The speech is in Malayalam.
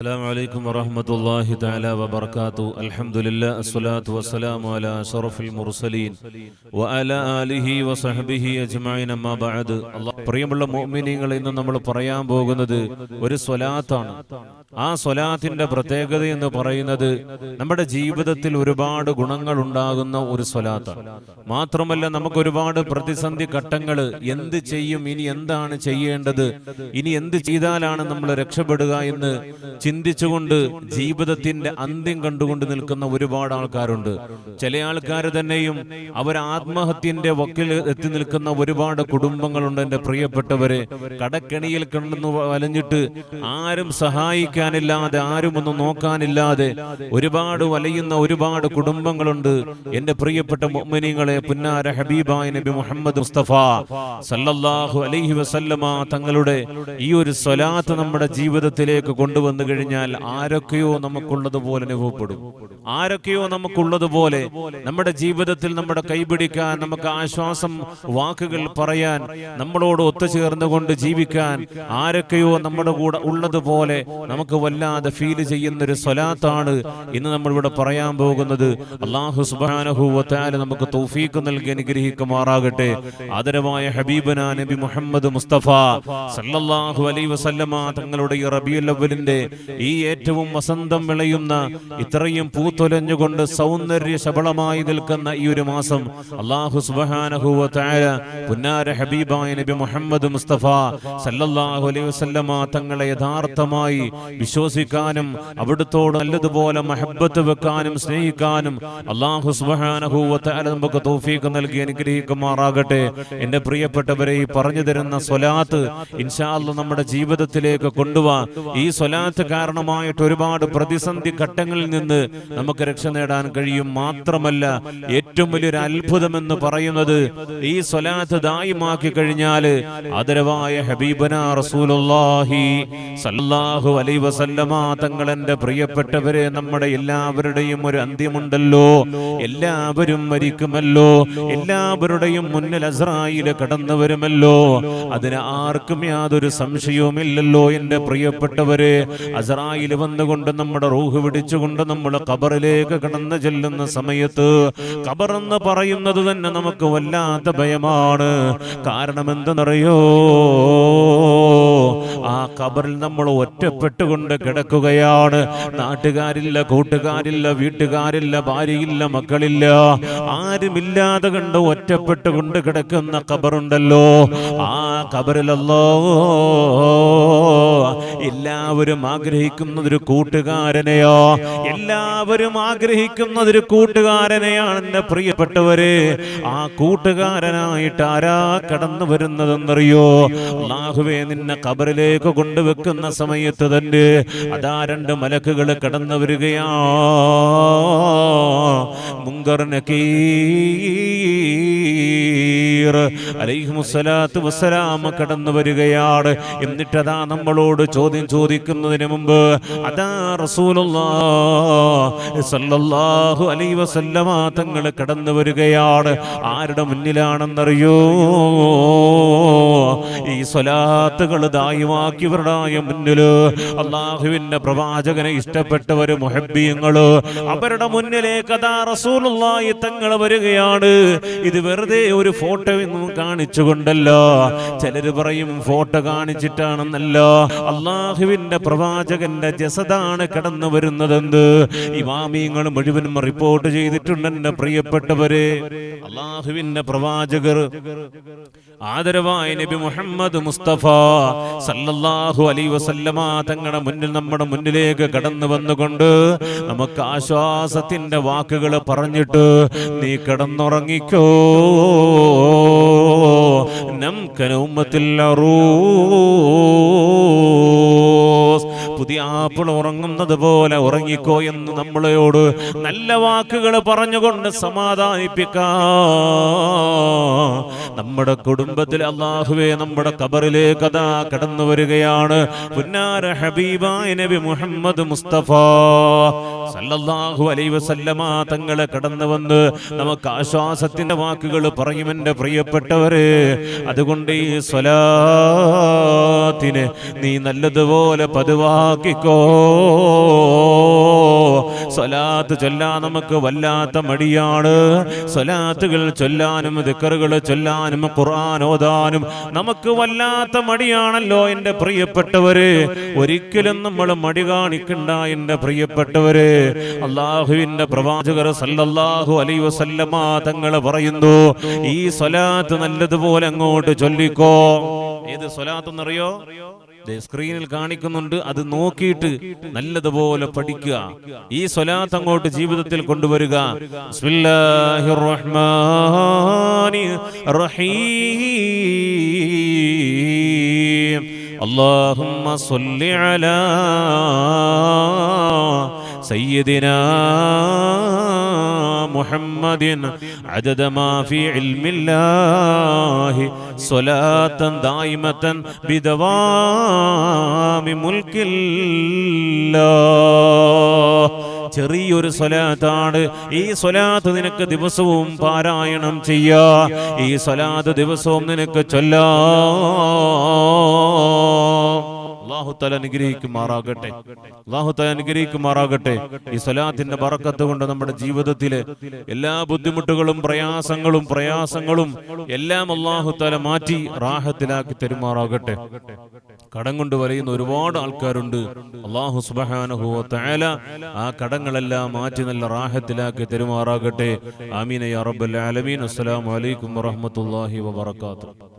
السلام عليكم ورحمة الله تعالى وبركاته الحمد لله الصلاة والسلام على شرف المرسلين وعلى آله وصحبه أجمعين أما بعد الله പ്രിയമുള്ള മോമിനിങ്ങൾ ഇന്ന് നമ്മൾ പറയാൻ പോകുന്നത് ഒരു സ്വലാത്താണ് ആ സ്വലാത്തിന്റെ പ്രത്യേകത എന്ന് പറയുന്നത് നമ്മുടെ ജീവിതത്തിൽ ഒരുപാട് ഗുണങ്ങൾ ഉണ്ടാകുന്ന ഒരു സ്വലാത്താണ് മാത്രമല്ല നമുക്ക് ഒരുപാട് പ്രതിസന്ധി ഘട്ടങ്ങൾ എന്ത് ചെയ്യും ഇനി എന്താണ് ചെയ്യേണ്ടത് ഇനി എന്ത് ചെയ്താലാണ് നമ്മൾ രക്ഷപ്പെടുക എന്ന് ചിന്തിച്ചുകൊണ്ട് ജീവിതത്തിന്റെ അന്ത്യം കണ്ടുകൊണ്ട് നിൽക്കുന്ന ഒരുപാട് ആൾക്കാരുണ്ട്. ചില ആൾക്കാർ തന്നെയും അവർ ആത്മഹത്യന്റെ വക്കിൽ എത്തി നിൽക്കുന്ന ഒരുപാട് കുടുംബങ്ങളുണ്ട് എന്റെ പ്രിയപ്പെട്ടവരെ. കടക്കെണിയിൽ കണ്ടെന്ന് വലഞ്ഞിട്ട് ആരും സഹായിക്കാനില്ലാതെ ആരും ഒന്നും നോക്കാനില്ലാതെ ഒരുപാട് വലയുന്ന ഒരുപാട് കുടുംബങ്ങളുണ്ട്. എന്റെ പ്രിയപ്പെട്ട മുഅ്മിനീങ്ങളെ പുന്നാര ഹബീബായ നബി മുഹമ്മദ് മുസ്തഫ സല്ലല്ലാഹു അലൈഹി വസല്ലമ തങ്ങളുടെ ഈ ഒരു സ്വലാത്ത് നമ്മുടെ ജീവിതത്തിലേക്ക് കൊണ്ടുവന്നു കഴിഞ്ഞാൽ ആരൊക്കെയോ നമുക്കുള്ളതുപോലെ അനുഭവപ്പെടും. ആരൊക്കെയോ നമുക്കുള്ളതുപോലെ നമ്മുടെ ജീവിതത്തിൽ നമ്മുടെ കൈപിടിക്കാൻ നമുക്ക് ആശ്വാസം വാക്കുകൾ പറയാൻ നമ്മളോട് ഒത്തുചേർന്നുകൊണ്ട് ജീവിക്കാൻ ആരൊക്കെയോ നമ്മുടെ കൂടെ ഉള്ളതുപോലെ നമുക്ക് വല്ലാതെ ഫീൽ ചെയ്യുന്ന ഒരു സ്വലാത്താണ് ഇന്ന് നമ്മൾ ഇവിടെ പറയാൻ പോകുന്നത്. അള്ളാഹു സുബാനഹുവത്താൽ നമുക്ക് തൗഫീക്ക് നൽകി അനുഗ്രഹിക്കുമാറാകട്ടെ. ആദരവായ ഹബീബന നബി മുഹമ്മദ് മുസ്തഫ സല്ലല്ലാഹു അലൈ വസല്ലമ തങ്ങളുടെ ഈ റബിയുൽ അവലിന്റെ ഈ ഏറ്റവും വസന്തം വിളയുന്ന ഇത്രയും പൂത്തൊലഞ്ഞുകൊണ്ട് സൗന്ദര്യ ശബളമായി നിൽക്കുന്ന ഈ ഒരു മാസം അള്ളാഹു സുബ്ഹാനഹു തആല പുന്നാര ഹബീബായ നബി മുഹമ്മദ് മുസ്തഫ സല്ലല്ലാഹു അലൈഹി വസല്ലമ തങ്ങളെ യഥാർത്ഥമായി വിശ്വസിക്കാനും അവിടുത്തോട് നല്ലതുപോലെ മഹബത്ത് വെക്കാനും സ്നേഹിക്കാനും അള്ളാഹു സുബ്ഹാനഹു തആല നമുക്ക് തോഫീക്ക് നൽകി അനുഗ്രഹിക്കുമാറാകട്ടെ. എന്റെ പ്രിയപ്പെട്ടവരെ ഈ പറഞ്ഞു തരുന്ന സ്വലാത്ത് ഇൻഷാ നമ്മുടെ ജീവിതത്തിലേക്ക് കൊണ്ടുവാ. ഈ സ്വലാത്ത് കാരണമായിട്ട് ഒരുപാട് പ്രതിസന്ധി ഘട്ടങ്ങളിൽ നിന്ന് നമുക്ക് രക്ഷ നേടാൻ കഴിയും. മാത്രമല്ല ഏറ്റവും വലിയൊരു അത്ഭുതം എന്ന് പറയുന്നത് ഈ സ്വലാത്ത് ദായിമാക്കി കഴിഞ്ഞാൽ ആദരവായ ഹബീബന റസൂലുള്ളാഹി സല്ലല്ലാഹു അലൈഹി വസല്ലമ തങ്ങളെന്റെ പ്രിയപ്പെട്ടവരെ നമ്മുടെ എല്ലാവരുടെയും ഒരു അന്ത്യമുണ്ടല്ലോ. എല്ലാവരും മരിക്കുമല്ലോ. എല്ലാവരുടെയും മുന്നിൽ അസ്രായിൽ കടന്നു വരുമല്ലോ അതിന് ആർക്കും യാതൊരു സംശയവുമില്ലല്ലോ എന്റെ പ്രിയപ്പെട്ടവരെ. അസറായിൽ വന്നുകൊണ്ട് നമ്മുടെ റൂഹ് പിടിച്ചുകൊണ്ട് നമ്മൾ ഖബറിലേക്ക് കടന്നു ചെല്ലുന്ന സമയത്ത് കബറെന്ന് പറയുന്നത് തന്നെ നമുക്ക് വല്ലാത്ത ഭയമാണ്. കാരണം എന്തെന്നറിയോ ആ ഖബറിൽ നമ്മൾ ഒറ്റപ്പെട്ടുകൊണ്ട് കിടക്കുകയാണ്. നാട്ടുകാരില്ല കൂട്ടുകാരില്ല വീട്ടുകാരില്ല ഭാര്യയില്ല മക്കളില്ല. ആരുമില്ലാതെ കണ്ട് ഒറ്റപ്പെട്ടുകൊണ്ട് കിടക്കുന്ന ഖബറുണ്ടല്ലോ. ആ ഖബറിലല്ലോ എല്ലാവരും ആഗ്രഹിക്കുന്നതൊരു കൂട്ടുകാരനെയോ? എല്ലാവരും ആഗ്രഹിക്കുന്നതൊരു കൂട്ടുകാരനെയാണ് എന്റെ പ്രിയപ്പെട്ടവര്. ആ കൂട്ടുകാരനായിട്ട് ആരാ കടന്നു വരുന്നതെന്നറിയോ? അള്ളാഹുവേ നിന്നെ കബറിലേക്ക് കൊണ്ടുവെക്കുന്ന സമയത്ത് തന്നെ അതാ രണ്ട് മലക്കുകൾ കടന്നു വരികയാ. മുങ്കറിനക്കീ കടന്നു വരികയാണ്. എന്നിട്ടതാ നമ്മളോട് ചോദ്യം ചോദിക്കുന്നതിന് മുമ്പ് അതാ റസൂലുള്ളാഹി അലൈഹി വസല്ലമ തങ്ങൾ കടന്നു വരികയാണ്. ആരുടെ മുന്നിലാണെന്നറിയോ? ഈ സ്വലാത്തുകൾ ദായുവാക്കിയവരുടായ മുന്നിൽ അള്ളാഹുവിന്റെ പ്രവാചകനെ ഇഷ്ടപ്പെട്ടവര് മുഹബ്ബിയങ്ങൾ അവരുടെ മുന്നിലേക്ക് അതാ റസൂലുള്ളാഹി തങ്ങൾ വരികയാണ്. ഇത് വെറുതെ ഒരു ഫോട്ടോ ഒന്നും കാണിച്ചുകൊണ്ടല്ല. ചിലര് പറയും ഫോട്ടോ കാണിച്ചിട്ടാണെന്നല്ല. അള്ളാഹുവിന്റെ പ്രവാചകന്റെ ജസദാണ് കടന്നു വരുന്നതെന്ന് ഇമാമിയങ്ങൾ മുഴുവനും റിപ്പോർട്ട് ചെയ്തിട്ടുണ്ട് എന്റെ പ്രിയപ്പെട്ടവരെ. അള്ളാഹുവിന്റെ പ്രവാചകർ ആദരവായ നബി മുഹമ്മദ് മുസ്തഫ സല്ലല്ലാഹു അലൈഹി വസല്ലമ തങ്ങളുടെ മുന്നിൽ നമ്മുടെ മുന്നിലേക്ക് കടന്നു വന്നുകൊണ്ട് നമുക്ക് ആശ്വാസത്തിന്റെ വാക്കുകൾ പറഞ്ഞിട്ട് നീ കിടന്നുറങ്ങിക്കോ. നംകന ഉമ്മത്തിൽ പുതിയ ആപ്പിൾ ഉറങ്ങുന്നത് പോലെ ഉറങ്ങിക്കോ എന്ന് നമ്മളോട് നല്ല വാക്കുകൾ പറഞ്ഞുകൊണ്ട് സമാധാനിപ്പിക്കാ. നമ്മുടെ കുടുംബത്തിൽ അള്ളാഹുവെ നമ്മുടെ കബറിലേക്ക് അതാ കടന്നു വരികയാണ്. പുന്നാര ഹബീബായ നബി മുഹമ്മദ് മുസ്തഫ സല്ലല്ലാഹു അലൈഹി വസല്ലമ തങ്ങളെ കടന്നു വന്ന് നമുക്ക് ആശ്വാസത്തിന്റെ വാക്കുകൾ പറയും എന്റെ പ്രിയപ്പെട്ടവര്. അതുകൊണ്ട് ഈ നീ നല്ലതുപോലെ പതിവാക്കിക്കോ. സ്വലാത്ത് ചൊല്ലാൻ നമുക്ക് വല്ലാത്ത മടിയാണ്. സ്വലാത്തുകൾ ചൊല്ലാനും ദിക്കറുകൾ ചൊല്ലാനും ഖുർആൻ ഓതാനും നമുക്ക് വല്ലാത്ത മടിയാണല്ലോ എന്റെ പ്രിയപ്പെട്ടവര്. ഒരിക്കലും നമ്മൾ മടി കാണിക്കണ്ട എന്റെ പ്രിയപ്പെട്ടവര്. അള്ളാഹുവിന്റെ പ്രവാചകർ സല്ലല്ലാഹു അലൈഹി വസല്ലമ തങ്ങൾ പറയുന്നു ഈ സ്വലാത്ത് നല്ലതുപോലെ അങ്ങോട്ട് ചൊല്ലിക്കോ. ഏത് സ്വലാത്ത് എന്നറിയോ ദേ സ്ക്രീനിൽ കാണിക്കുന്നുണ്ട് അത് നോക്കിയിട്ട് നല്ലതുപോലെ പഠിക്കുക ഈ സ്വലാത്ത് അങ്ങോട്ട് ജീവിതത്തിൽ കൊണ്ടുവരിക ബിസ്മില്ലാഹിർ റഹ്മാനിർ റഹീം اللهم صل على سيدنا محمد عدد ما في علم الله صلاة دائمة بدوام ملك الله ചെറിയൊരു സ്വലാത്താണ് ഈ സ്വലാത്ത് നിനക്ക് ദിവസവും പാരായണം ചെയ്യാ ഈ സ്വലാത്ത് ദിവസവും നിനക്ക് ചൊല്ലാ അള്ളാഹുത്തല അനുഗ്രഹിക്കുമാറാകട്ടെ. അള്ളാഹുത്തല അനുഗ്രഹിക്കുമാറാകട്ടെ. ഈ സ്വലാത്തിന്റെ ബറക്കത്ത് കൊണ്ട് നമ്മുടെ ജീവിതത്തിലെ എല്ലാ ബുദ്ധിമുട്ടുകളും പ്രയാസങ്ങളും പ്രയാസങ്ങളും എല്ലാം അള്ളാഹുത്തല മാറ്റി റാഹത്തിലാക്കി തരുമാറാകട്ടെ. കടം കൊണ്ട് വലയുന്ന ഒരുപാട് ആൾക്കാരുണ്ട്. അള്ളാഹു സുബഹാനഹു തആല ആ കടങ്ങളെല്ലാം മാറ്റി നല്ല റാഹത്തിലാക്കി തരുമാറാകട്ടെ. ആമീന യാ റബ്ബൽ ആലമീൻ. അസ്സലാമു അലൈക്കും വറഹ്മത്തുള്ളാഹി വബറകാതുഹു